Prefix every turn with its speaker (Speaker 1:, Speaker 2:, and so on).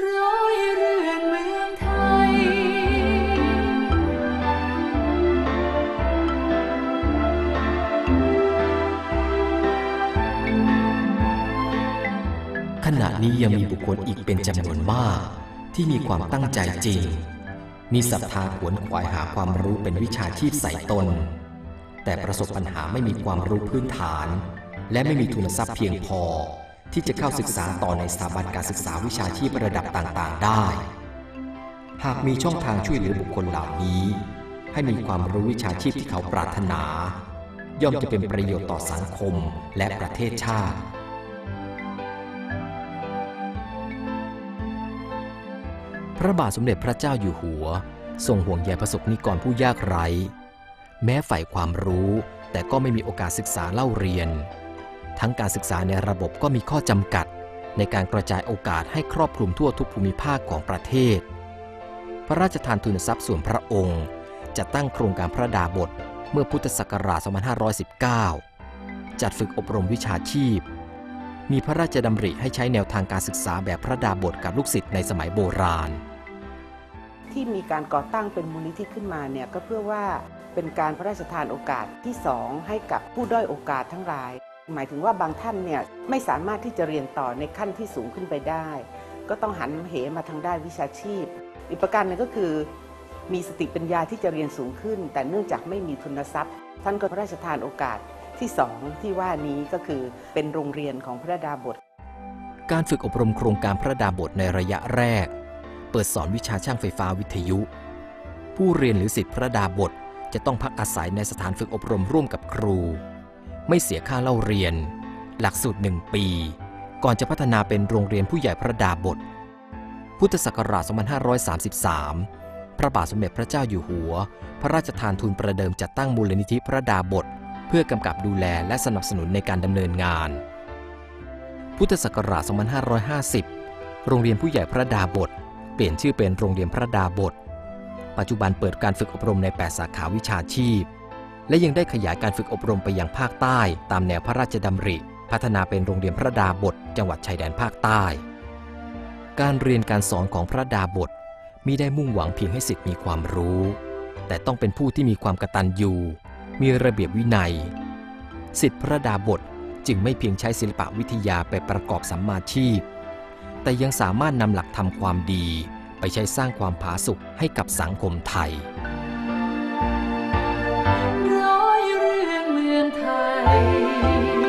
Speaker 1: ร้อยเรือนเมืองไทย
Speaker 2: ขณะนี้ยังมีบุคคลอีกเป็นจำนวนมาก ที่มีความตั้งใจจริง มีศรัทธาขวนขวายหาความรู้เป็นวิชาชีพใส่ตน แต่ประสบปัญหาไม่มีความรู้พื้นฐาน และไม่มีทุนทรัพย์เพียงพอ ที่จะเข้าศึกษาต่อในสถาบันการศึกษาวิชาชีพระดับต่างๆ ได้ หากมีช่องทางช่วยเหลือบุคคลเหล่านี้ ให้มีความรู้วิชาชีพที่เขาปรารถนา ย่อมจะเป็นประโยชน์ต่อสังคมและประเทศชาติพระบาทสมเด็จพระเจ้าอยู่หัว ทรงห่วงใยประสบนิกรผู้ยากไร้ แม้ฝ่ายความรู้แต่ก็ไม่มีโอกาสศึกษาเล่าเรียน ทั้งการศึกษาในระบบก็มีข้อจำกัด ในการกระจายโอกาสให้ครอบคลุมทั่วทุกภูมิภาคของประเทศ พระราชทานทุนทรัพย์ส่วนพระองค์จะตั้งโครงการพระดาบทเมื่อพุทธศักราช 2519 จัดฝึกอบรมวิชาชีพ มีพระราชดำริให้ใช้แนวทางการศึกษาแบบพระดาบทกับลูกศิษย์ในสมัยโบราณ
Speaker 3: ที่มีการก่อตั้งเป็นมูลนิธิขึ้นมาเนี่ยก็เพื่อว่าเป็นการพระราชทานโอกาสที่สองให้กับผู้ด้อยโอกาสทั้งหลาย หมายถึงว่าบางท่านเนี่ยไม่สามารถที่จะเรียนต่อในขั้นที่สูงขึ้นไปได้ ก็ต้องหันเหมาทางด้านวิชาชีพ อีกประการหนึ่งก็คือ มีสติปัญญาที่จะเรียนสูงขึ้น แต่เนื่องจากไม่มีทุนทรัพย์ ท่านก็พระราชทานโอกาสที่สองที่ว่านี้ก็คือเป็นโรงเรียนของพระดาบท
Speaker 2: การฝึกอบรมโครงการพระดาบทในระยะแรก เปิดสอนวิชาช่างไฟฟ้าวิทยุ ผู้เรียนหรือสิทธิพระดาบทจะต้องพักอาศัยในสถานฝึกอบรมร่วมกับครู ไม่เสียค่าเล่าเรียน หลักสูตรหนึ่งปี ก่อนจะพัฒนาเป็นโรงเรียนผู้ใหญ่พระดาบท พุทธศักราช 2533 พระบาทสมเด็จพระเจ้าอยู่หัว พระราชทานทุนประเดิมจัดตั้งมูลนิธิพระดาบท เพื่อกำกับดูแลและสนับสนุนในการดำเนินงาน พุทธศักราช 2550 โรงเรียนผู้ใหญ่พระดาบท เปลี่ยนชื่อเป็นโรงเรียนพระดาบท ปัจจุบันเปิดการฝึกอบรมใน 8 สาขาวิชาชีพ และยังได้ขยายการฝึกอบรมไปยังภาคใต้ ตามแนวพระราชดำริ พัฒนาเป็นโรงเรียนพระดาบท จังหวัดชายแดนภาคใต้ การเรียนการสอนของพระดาบทมิได้มุ่งหวังเพียงให้สิทธิ์มีความรู้ แต่ต้องเป็นผู้ที่มีความกตัญญูมีระเบียบวินัย สิทธิพระดาบทจึงไม่เพียงใช้ศิลปะวิทยาไปประกอบสัมมาชีพ แต่ยังสามารถนำหลักทำความดี ไปใช้สร้างความผาสุกให้กับสังคมไทย
Speaker 1: ร้